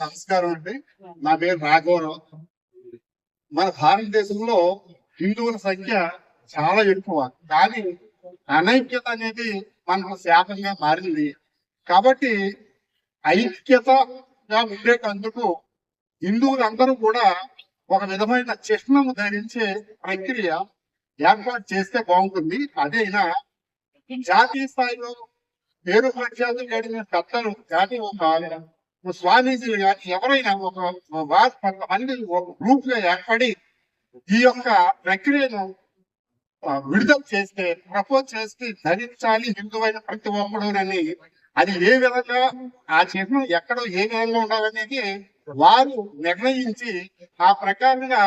నమస్కారం అండి. నా పేరు రాఘవరావు. మన భారతదేశంలో హిందువుల సంఖ్య చాలా ఎక్కువ. కానీ అనైక్యత అనేది మనకు శాపంగా మారింది. కాబట్టి ఐక్యతగా ఉండేటందుకు హిందువులందరూ కూడా ఒక విధమైన చిహ్నము ధరించే ప్రక్రియ ఏర్పాటు చేస్తే బాగుంటుంది. అదైనా జాతీయ స్థాయిలో పేరు ప్రఖ్యాతులు కలిగిన కానీ ఒక స్వామీజీలు కానీ ఎవరైనా ఒక వారు కొంతమంది ఒక గ్రూప్గా ఏర్పడి ఈ యొక్క ప్రక్రియను విడుదల చేస్తే ప్రపోజ్ చేస్తే ధరించాలి హిందువైన ప్రతి ఒక్కడునని అది ఏ విధంగా ఆ చిహ్నం ఎక్కడో ఏ విధంగా ఉండాలనేది వారు నిర్ణయించి ఆ ప్రకారంగా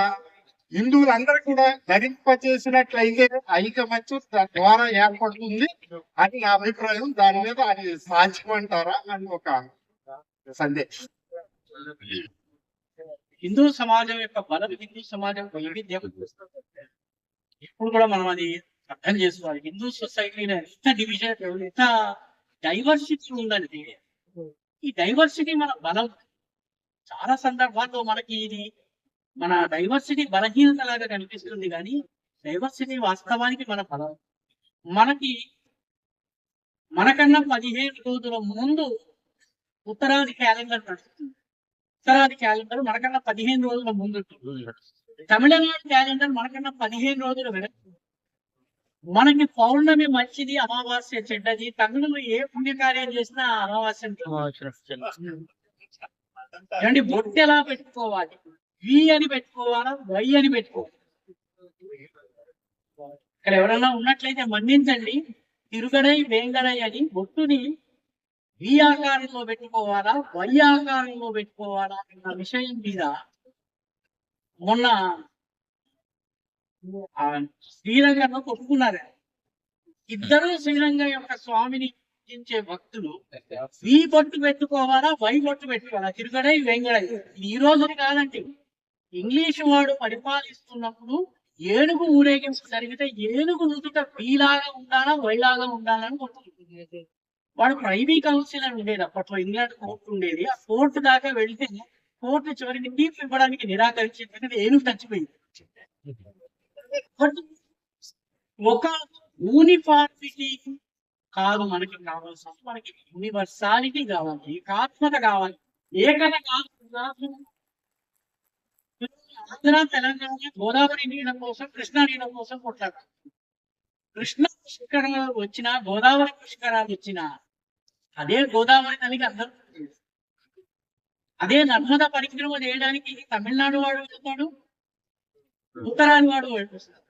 హిందువులందరూ కూడా ధరింపచేసినట్లయితే ఐకమత్యం దాని ద్వారా ఏర్పడుతుంది అని నా అభిప్రాయం. దాని మీద అది సాధ్యమంటారా అని ఒక సందేశ్ హిందూ సమాజం యొక్క బలం హిందూ సమాజం వైవిధ్యం. ఇప్పుడు కూడా మనం అది అర్థం చేసుకోవాలి. హిందూ సొసైటీలో ఎంత డివిజన్ ఎంత డైవర్సిటీ ఉందండి ఈ డైవర్సిటీ మన బలం. చాలా సందర్భాల్లో మనకి ఇది మన డైవర్సిటీ బలహీనత లాగా కనిపిస్తుంది కానీ డైవర్సిటీ వాస్తవానికి మన బలం. మనకి మనకన్నా పదిహేను రోజుల ముందు ఉత్తరాది క్యాలెండర్ నడుస్తుంది ఉత్తరాది క్యాలెండర్ మనకన్నా పదిహేను రోజుల ముందు. తమిళనాడు క్యాలెండర్ మనకన్నా పదిహేను రోజులు వెనక్కి మనకి పౌర్ణమి మంచిది అమావాస్య చెడ్డది తమిళంలో ఏ పుణ్యకార్యం చేసినా అమావాస్య ఏమండి బొట్టు ఎలా పెట్టుకోవాలి? వి అని పెట్టుకోవాలా? వై అని పెట్టుకోవాలి? ఇక్కడ ఎవరైనా ఉన్నట్లయితే మన్నించండి. తిరుగడై వేంగడై అని బొట్టుని వి ఆకారంలో పెట్టుకోవాలా? వై ఆకారంలో పెట్టుకోవాలా? అన్న విషయం మీద మొన్న ఆ శ్రీరంగంలో కొట్టుకున్నారు. ఇద్దరు శ్రీరంగం యొక్క స్వామిని పూజించే భక్తులు వి బొట్టు పెట్టుకోవాలా? వై బొట్టు పెట్టుకోవాలా? తిరుగడై వెంగడై. ఈ రోజుని కాదండి. ఇంగ్లీష్ వాడు పరిపాలిస్తున్నప్పుడు ఏనుగు ఊరేగింపు జరిగితే ఏనుగు నుదుట వీలాగా ఉండాలా? వైలాగా ఉండాలని కొట్టుకుంటుంది వాడు ప్రైవీ కౌన్సిల్ అని ఉండేది అప్పట్లో. ఇంగ్లాండ్ కోర్టు ఉండేది. ఆ కోర్టు దాకా వెళ్తే కోర్టు చివరికి తీర్పు ఇవ్వడానికి నిరాకరించింది ఎందుకంటే చచ్చిపోయింది. ఒక యూనిఫార్మిటీ కాదు మనకి కావాల్సిన మనకి యూనివర్సాలిటీ కావాలి ఏకాత్మత కావాలి. ఏకత కాదు ఆంధ్ర తెలంగాణ గోదావరి నీళ్ళ కోసం కృష్ణా నీళ్ళ కోసం కొట్లాడారు కృష్ణ పుష్కరాలు వచ్చినా గోదావరి పుష్కరాలు వచ్చినా అదే గోదావరి నదికి అందరూ అదే నర్మద పరిక్రమ చేయడానికి తమిళనాడు వాడు వెళ్తాడు ఉత్తరాది వాడు వెళ్తాడు.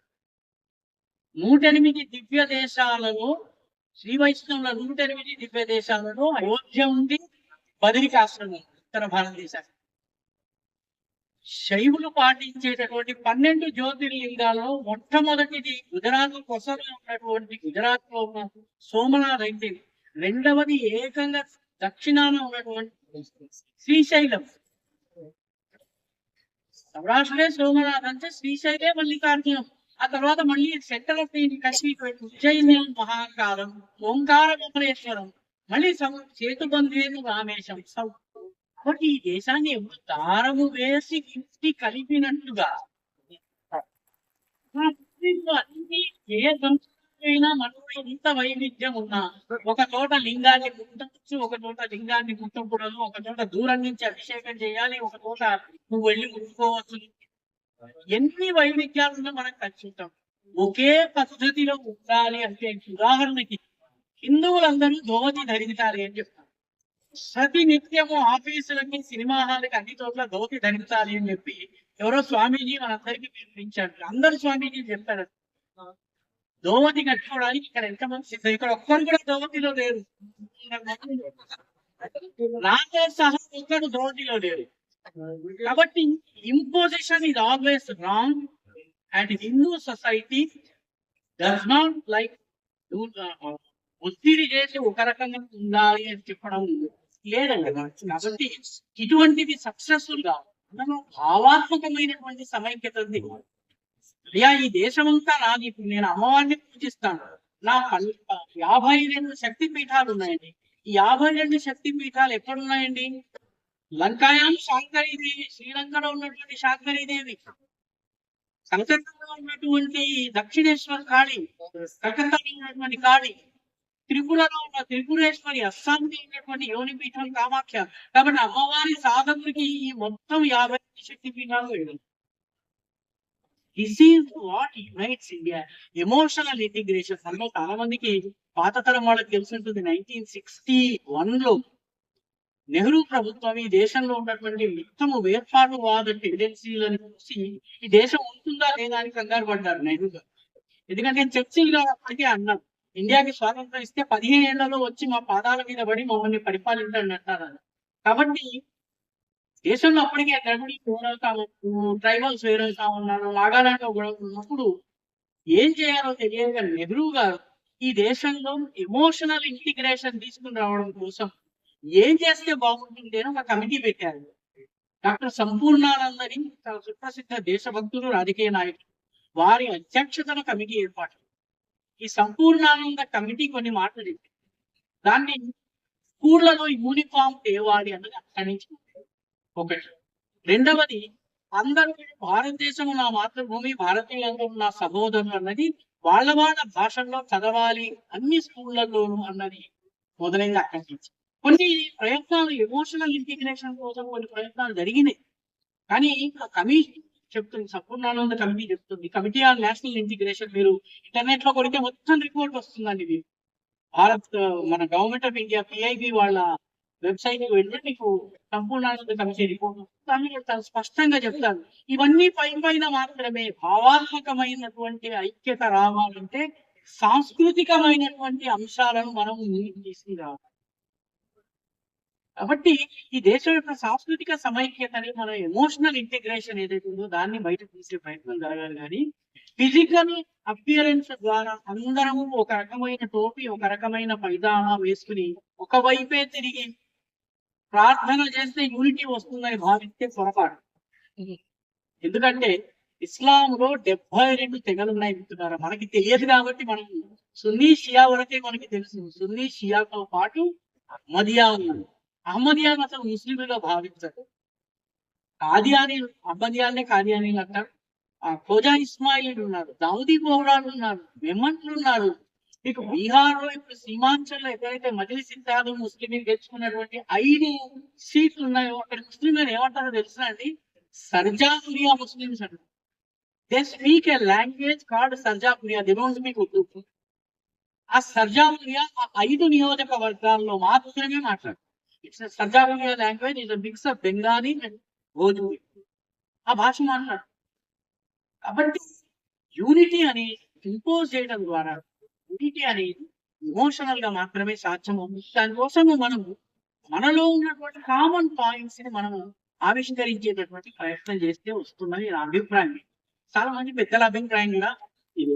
నూటెనిమిది దివ్య దేశాలలో శ్రీ వైష్ణవుల నూటెనిమిది దివ్య దేశాలలో అయోధ్య ఉంది బదిరికి ఆశ్రమం ఉత్తర భారతదేశానికి. శైవులు పాటించేటటువంటి పన్నెండు జ్యోతిర్లింగాలలో మొట్టమొదటిది గుజరాత్ కొసలో ఉన్నటువంటి గుజరాత్లో ఉన్న సోమనాథ్ అయితే. రెండవది ఏకంగా దక్షిణాన ఉన్నటువంటి శ్రీశైలం. సౌరాష్ట్రే సోమనాథ్ అంటే శ్రీశైలే మల్లికార్జునం. ఆ తర్వాత మళ్ళీ సెంటర్ ఆఫ్ దీన్ని కలిపి ఉజ్జయిని మహాకాలం ఓంకార విమలేశ్వరం మళ్ళీ సం- సేతుబంధేను రామేశం. కాబట్టి ఈ దేశాన్ని ఎవరు దారము వేసి ఇంటి కలిపినట్టుగా అన్ని ఏ సంస్థ ఎక్కడైనా మనలో ఇంత వైవిధ్యం ఉన్నా ఒక చోట లింగాన్ని గుట్టచ్చు ఒక చోట లింగాన్ని ముట్టకూడదు ఒక చోట దూరం నుంచి అభిషేకం చేయాలి ఒక చోట నువ్వు వెళ్ళి ముట్టుకోవచ్చు ఎన్ని వైవిధ్యాలున్నా మనం కలుసుకుంటాం. ఒకే పద్ధతిలో ఉండాలి అంటే ఉదాహరణకి హిందువులందరూ ధోతి ధరించాలి అని చెప్తారు. ప్రతి నిత్యము ఆఫీసులకి సినిమా హాల్కి అన్ని చోట్ల ధోతి ధరించాలి అని చెప్పి ఎవరో స్వామీజీ మనందరికీ పిలిపించాడు అందరు స్వామీజీ చెప్పారు దోమతి కట్టుకోవడానికి ఇక్కడ ఎంతమంది సిద్ధం? ఇక్కడ ఒక్కరు కూడా దోమతిలో లేరు నాతో సహా ఒక్కడు దోమతిలో లేరు కాబట్టి imposition is always wrong and Hindu society does not like ఒత్తిడి చేసి ఒక రకంగా ఉండాలి అని చెప్పడం లేదండి కాబట్టి ఇటువంటివి సక్సెస్ఫుల్గా అందులో భావాత్మకమైనటువంటి సమైక్యత అయ్యా ఈ దేశమంతా నాది. ఇప్పుడు నేను అమ్మవారిని పూజిస్తాను. నా యాభై రెండు శక్తి పీఠాలు ఉన్నాయండి. ఈ యాభై రెండు శక్తి పీఠాలు ఎక్కడున్నాయండి? లంకాయాం శాంకరీదేవి శ్రీలంకలో ఉన్నటువంటి శాంకరీదేవి కలకత్తాలో ఉన్నటువంటి దక్షిణేశ్వర కాళి కలకత్తాలో ఉన్నటువంటి కాళి త్రిపురలో ఉన్న త్రిపురేశ్వరి అస్సాంకి ఉన్నటువంటి యోనిపీఠం కామాఖ్య. కాబట్టి అమ్మవారి సాధకుడికి ఈ మొత్తం యాభై శక్తి పీఠాలు this is what unites India. Emotional integration అందులో చాలా మందికి పాత తరం వాళ్ళకి తెలిసి ఉంటుంది నైన్టీన్ సిక్స్టీ వన్లో నెహ్రూ ప్రభుత్వం ఈ దేశంలో ఉన్నటువంటి మొత్తము వేర్పాటువాద టెండెన్సీలను చూసి ఈ దేశం ఉంటుందా లేదా అని కంగారు పడ్డారు నెహ్రూ గారు ఎందుకంటే చర్చిల్ అప్పటికే అన్నారు ఇండియాకి స్వాతంత్రం ఇస్తే పదిహేను ఏళ్ళలో వచ్చి మా పాదాల మీద పడి మమ్మల్ని పరిపాలించండి అంటారు కాబట్టి దేశంలో అప్పటికే ద్రవిడీలు వేరవుతా ట్రైబల్స్ వేరవుతా ఉన్నారు నాగాలాండ్ గొడవ ఉన్నప్పుడు ఏం చేయాలో తెలియక నెహ్రూ గారు ఈ దేశంలో ఎమోషనల్ ఇంటిగ్రేషన్ తీసుకుని రావడం కోసం ఏం చేస్తే బాగుంటుంది అని ఒక కమిటీ పెట్టారు. డాక్టర్ సంపూర్ణానందని చాలా సుప్రసిద్ధ దేశభక్తులు రాజకీయ నాయకులు వారి అధ్యక్షతన కమిటీ ఏర్పాటు. ఈ సంపూర్ణానంద కమిటీ కొన్ని మాటలు చెప్పింది దాన్ని స్కూళ్ళలో యూనిఫామ్ తేవాలి అన్నది అక్కడి నుంచి ఒకటి రెండవది అందరూ భారతదేశం నా మాతృభూమి భారతీయులందరూ నా సహోదరులు అన్నది వాళ్ళ వాళ్ళ భాషల్లో చదవాలి అన్ని స్కూళ్ళల్లోనూ అన్నది మొదలైంది అక్కడి నుంచి. కొన్ని ప్రయత్నాలు ఎమోషనల్ ఇంటిగ్రేషన్ కోసం కొన్ని ప్రయత్నాలు జరిగినాయి. కానీ కమిషన్ చెప్తుంది సంపూర్ణానంద కమిటీ చెప్తుంది. కమిటీ ఆన్ నేషనల్ ఇంటిగ్రేషన్ మీరు ఇంటర్నెట్లో కొడితే మొత్తం రిపోర్ట్ వస్తుందండి ఇది. భారత్ మన గవర్నమెంట్ ఆఫ్ ఇండియా పిఐబి వాళ్ళ వెబ్సైట్ వెళ్ళి మీకు సంపూర్ణానంద కమిటీ రిపోర్ట్ దాన్ని స్పష్టంగా చెప్తాను ఇవన్నీ పై పైన మాత్రమే భావాత్మకమైనటువంటి ఐక్యత రావాలంటే సాంస్కృతికమైనటువంటి అంశాలను మనం ముందుకు తీసుకురావాలి. కాబట్టి ఈ దేశం యొక్క సాంస్కృతిక సమైక్యతని మన ఎమోషనల్ ఇంటిగ్రేషన్ ఏదైతే ఉందో దాన్ని బయట తీసే ప్రయత్నం జరగాలి. కానీ ఫిజికల్ అపియరెన్స్ ద్వారా అందరము ఒక రకమైన టోపీ ఒక రకమైన పైదామా వేసుకుని ఒక వైపే తిరిగి ప్రార్థన చేస్తే యూనిటీ వస్తుందని భావిస్తే పొరపాటు. ఎందుకంటే ఇస్లాం లో డెబ్బై రెండు తెగలు ఉన్నాయి చెప్తున్నారు మనకి తెలియదు కాబట్టి మనం సున్నీ షియా వరకే మనకి తెలుసు. సున్నీ షియాతో పాటు అహ్మదియా ఉన్నారు అహ్మదియాను అసలు ముస్లింలుగా భావించరు. కాదియాని అహ్మదియానే కాదియానీలు అంటారు. ఆ ఖోజా ఇస్మాయిల్ ఉన్నారు దావుదీ బోహ్రాలు ఉన్నారు మెమన్లు ఉన్నారు మీకు బీహార్లో ఇప్పుడు సీమాంచల్లో ఎక్కడైతే మజిలిస్ ఇత్తాదు ముస్లిం గెలుచుకున్నటువంటి ఐదు సీట్లు ఉన్నాయో అక్కడ ముస్లింలు ఏమంటారో తెలుసా అండి? సర్జాపురియా ముస్లిమ్స్ అంటారు. They speak a language called Surjapuria. They don't speak Urdu ఆ సర్జాపురియా ఆ ఐదు నియోజకవర్గాల్లో మాత్రమే మాట్లాడతారు it's Surjapuria language is mix of Bengali and Bhojpuri ఆ భాష మాట్లాడు కాబట్టి యూనిటీ అని ఇంపోజ్ చేయడం ద్వారా యూనిటీ అనేది ఎమోషనల్గా మాత్రమే సాధ్యము దానికోసము మనము మనలో ఉన్నటువంటి కామన్ పాయింట్స్ని మనము ఆవిష్కరించేటటువంటి ప్రయత్నం చేస్తే వస్తుందని నా అభిప్రాయం. చాలా మంది పెద్దల అభిప్రాయం కూడా ఇది.